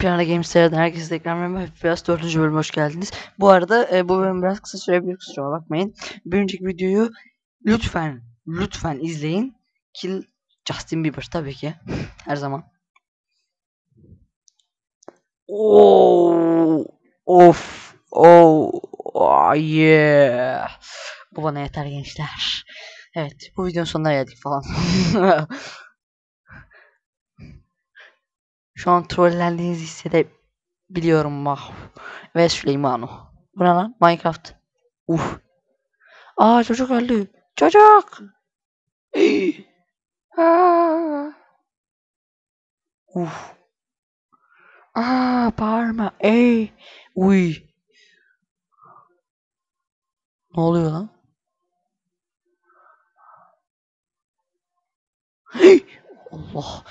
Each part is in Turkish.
Pirana Games'lerden herkese tekrar merhaba. Biraz 4. bölüme hoş geldiniz. Bu arada e, bu bölüm biraz kısa sürebilir kusura bakmayın. Bir önceki videoyu lütfen lütfen izleyin. Kill Justin Bieber tabii ki. Her zaman. Oo, of, oh, oh, yeah. Bu bana yeter gençler. Evet, bu videonun sonuna geldik falan. Şu an trollendiğinizi hissedebiliyorum Mah ve Süleymano. Bu ne lan? Minecraft. Uf. Aa çocuk öldü. Çocuk. Aa. Uf. Aa bağırma. Ey. Uy. Ne oluyor lan? Allah.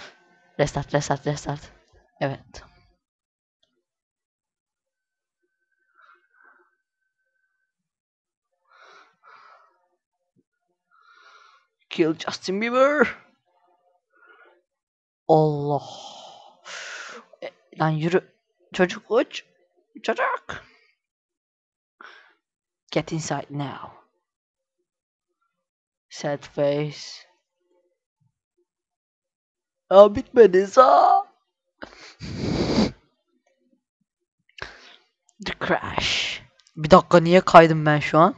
Restart, restart, restart. Evet. Kill Justin Bieber. Allah. E, lan yürü. Çocuk uç. Çocuk. Get inside now. Sad face. Aa bitmedi sağ. The crash. Bir dakika niye kaydım ben şu an?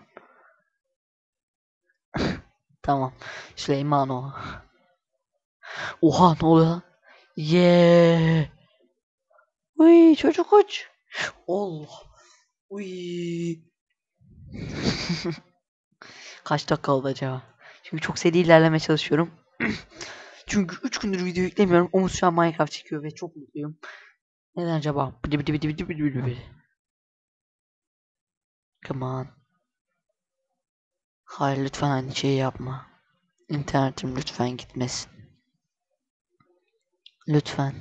tamam. Süleymano. Oha ne oluyor? Yeah. Uy çocuk uç. Allah. Uy. Kaç dakika oldu acaba? Çünkü çok seri ilerlemeye çalışıyorum. Çünkü 3 gündür video yüklemiyorum. Umut şu an Minecraft çekiyor ve çok mutluyum. Neden acaba? Bidi. Come on. Hayır lütfen aynı şeyi yapma. İnternetim lütfen gitmesin. Lütfen.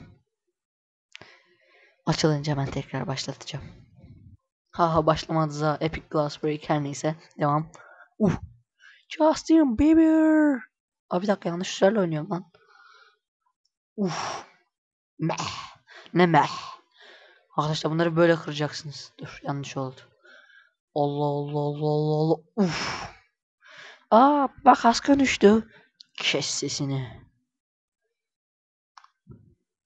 Açılınca ben tekrar başlatacağım. Haha başlamadı za. Epic Glass Break her neyse. Devam. Uh. Justin Bieber. Abi bir dakika yanlış tuşlarla oynuyorum lan. Uf. Meh. Ne meh. Arkadaşlar bunları böyle kıracaksınız. Dur yanlış oldu. Allah Allah Allah Allah Allah. Uf. Aa bak kaskın düştü. Kes sesini.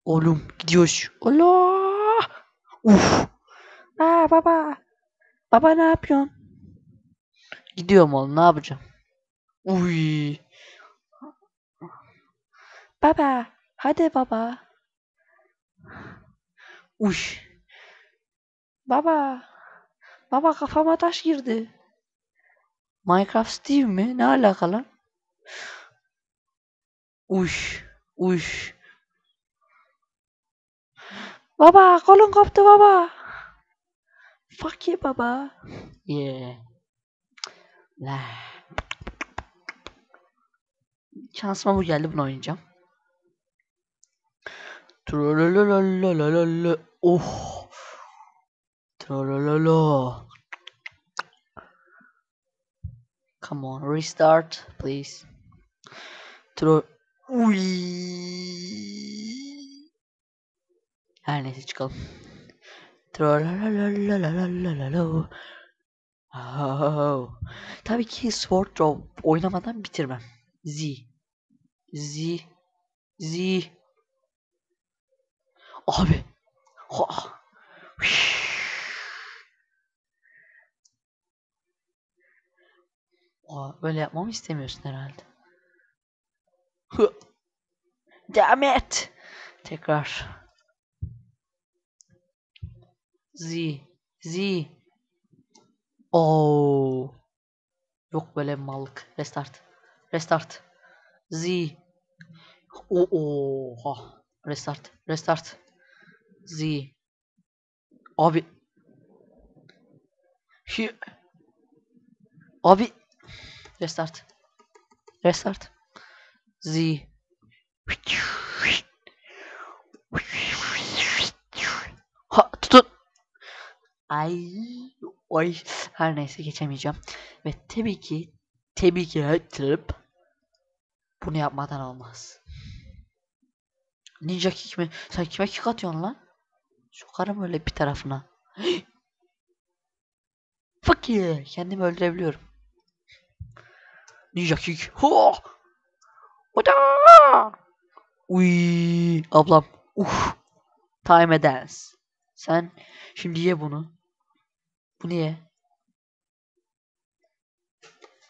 Oğlum gidiyoruz. Allah. Uf. Aa baba. Baba ne yapıyorsun? Gidiyorum oğlum ne yapacağım? Uy. Baba. Hadi baba. Uş. Baba. Baba kafama taş girdi. Minecraft Steve mi? Ne alakalı? Uş. Uş. Baba kolun koptu baba. Fuck you baba. Yeah. La. Şansıma bu geldi bunu oynayacağım. Trololololololol. Oh. Trolololo. Come on, restart, please. Tro Uy. Her neyse çıkalım. Trolololololololol. Oh. Tabii ki Sword oynamadan bitirmem. Z. Z. Z. Abi. Ha. Aa, böyle yapmamı istemiyorsun herhalde. Hı. Damn it. Tekrar. Z. Z. Oo. Yok böyle mallık. Restart. Restart. Z. O oha. Restart. Restart. Z. Abi. Hi. Abi. Restart. Restart. Z. Ha tutun. Ay. Oy. Her neyse geçemeyeceğim. Ve tabii ki tabii ki trip bunu yapmadan olmaz. Ninja kick mi? Sen kime kick atıyorsun lan? Sokarım öyle bir tarafına. Fuck yeah. Kendimi öldürebiliyorum. Ninja kick. Ho! Oda! Uy, ablam. Uf. Time dance. Sen şimdi ye bunu. Bu niye?